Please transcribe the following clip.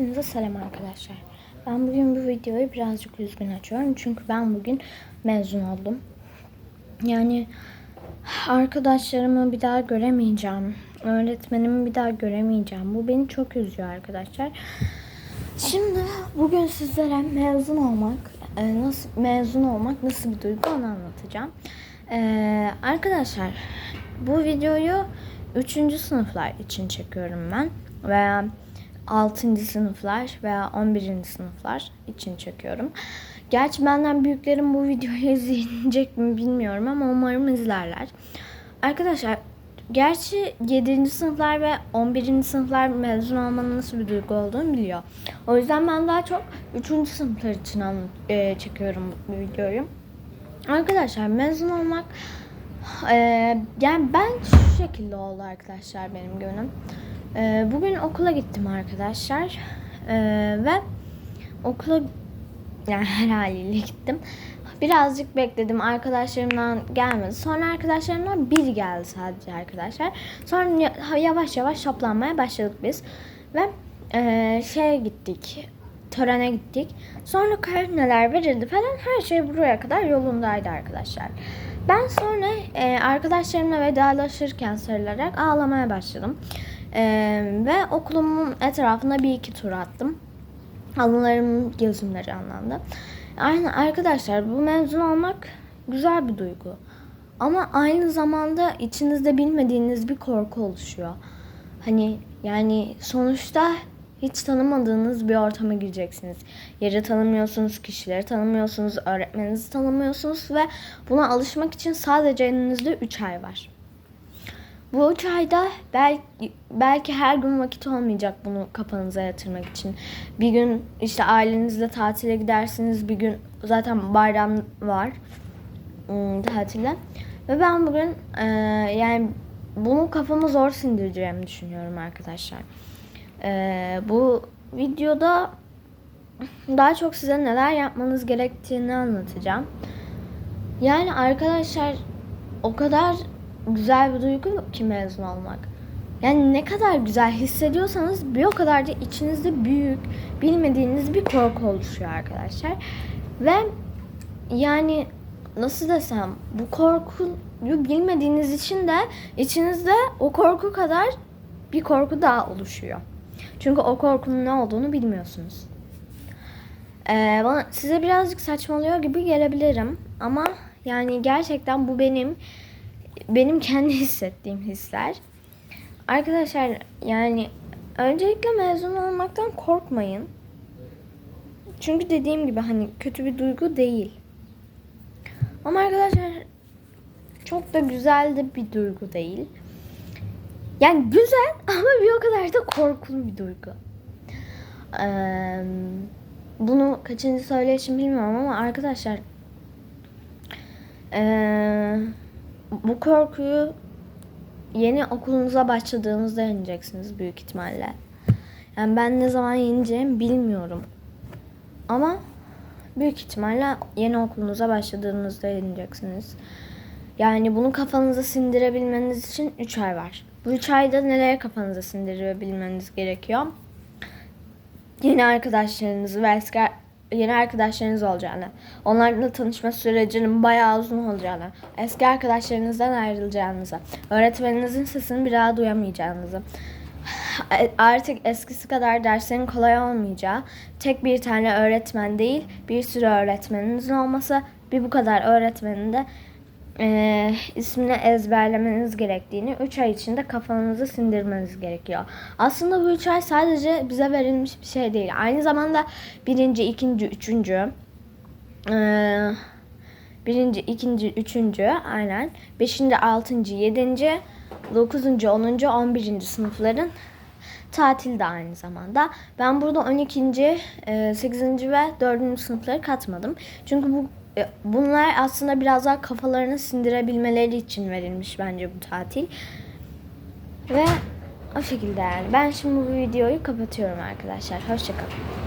Hepinize selam arkadaşlar. Ben bugün bu videoyu birazcık üzgün açıyorum. Çünkü ben bugün mezun oldum. Yani arkadaşlarımı bir daha göremeyeceğim. Öğretmenimi bir daha göremeyeceğim. Bu beni çok üzüyor arkadaşlar. Şimdi bugün sizlere mezun olmak, e, nasıl mezun olmak nasıl bir duygu onu anlatacağım. E, arkadaşlar bu videoyu 3. sınıflar için çekiyorum ben veya 6. sınıflar veya 11. sınıflar için çekiyorum. Gerçi benden büyüklerim bu videoyu izleyecek mi bilmiyorum ama umarım izlerler. Arkadaşlar gerçi 7. sınıflar ve 11. sınıflar mezun olmanın nasıl bir duygu olduğunu biliyor. O yüzden ben daha çok 3. sınıflar için e, çekiyorum bu videoyu. Arkadaşlar mezun olmak e, yani ben şu şekilde oldu arkadaşlar benim günüm. E, bugün okula gittim arkadaşlar E, ve okula yani her haliyle gittim. Birazcık bekledim arkadaşlarımdan gelmedi. Sonra arkadaşlarımdan bir geldi sadece arkadaşlar. Sonra ya- yavaş yavaş toplanmaya başladık biz. Ve e, şeye gittik. Törene gittik. Sonra karneler verildi falan. Her şey buraya kadar yolundaydı arkadaşlar. Ben sonra e, arkadaşlarımla vedalaşırken sarılarak ağlamaya başladım. E, ve okulumun etrafına bir iki tur attım. Anılarım gözümde canlandı. Aynı arkadaşlar bu mezun olmak güzel bir duygu. Ama aynı zamanda içinizde bilmediğiniz bir korku oluşuyor. Hani yani sonuçta hiç tanımadığınız bir ortama gireceksiniz. Yeri tanımıyorsunuz, kişileri tanımıyorsunuz, öğretmeninizi tanımıyorsunuz ve buna alışmak için sadece elinizde 3 ay var. Bu üç ayda belki, belki her gün vakit olmayacak bunu kafanıza yatırmak için. Bir gün işte ailenizle tatile gidersiniz. Bir gün zaten bayram var ım, tatile. Ve ben bugün e, yani bunu kafama zor sindireceğimi düşünüyorum arkadaşlar. E, bu videoda daha çok size neler yapmanız gerektiğini anlatacağım. Yani arkadaşlar o kadar güzel bir duygu ki mezun olmak. Yani ne kadar güzel hissediyorsanız bir o kadar da içinizde büyük, bilmediğiniz bir korku oluşuyor arkadaşlar. Ve yani nasıl desem bu korkuyu bilmediğiniz için de içinizde o korku kadar bir korku daha oluşuyor. Çünkü o korkunun ne olduğunu bilmiyorsunuz. Ee, bana size birazcık saçmalıyor gibi gelebilirim ama yani gerçekten bu benim benim kendi hissettiğim hisler. Arkadaşlar yani öncelikle mezun olmaktan korkmayın. Çünkü dediğim gibi hani kötü bir duygu değil. Ama arkadaşlar çok da güzel de bir duygu değil. Yani güzel ama bir o kadar da korkulu bir duygu. Ee, bunu kaçıncı söyleyişim bilmiyorum ama arkadaşlar ee, bu korkuyu yeni okulunuza başladığınızda yeneceksiniz büyük ihtimalle. Yani ben ne zaman yeneceğimi bilmiyorum. Ama büyük ihtimalle yeni okulunuza başladığınızda yeneceksiniz. Yani bunu kafanıza sindirebilmeniz için 3 ay var. Bu 3 ayda neler kafanıza sindirebilmeniz gerekiyor? Yeni arkadaşlarınızı ve yeni arkadaşlarınız olacağını, onlarla tanışma sürecinin bayağı uzun olacağını, eski arkadaşlarınızdan ayrılacağınızı, öğretmeninizin sesini bir daha duyamayacağınızı, artık eskisi kadar derslerin kolay olmayacağı, tek bir tane öğretmen değil, bir sürü öğretmeninizin olması, bir bu kadar öğretmenin de e, ismini ezberlemeniz gerektiğini 3 ay içinde kafanızı sindirmeniz gerekiyor. Aslında bu 3 ay sadece bize verilmiş bir şey değil. Aynı zamanda birinci, ikinci, üçüncü, e, birinci, ikinci, üçüncü, aynen. Beşinci, altıncı, yedinci, dokuzuncu, onuncu, on birinci sınıfların tatil de aynı zamanda. Ben burada 12. e, 8. ve 4. sınıfları katmadım. Çünkü bu e, bunlar aslında biraz daha kafalarını sindirebilmeleri için verilmiş bence bu tatil. Ve o şekilde yani. Ben şimdi bu videoyu kapatıyorum arkadaşlar. Hoşçakalın.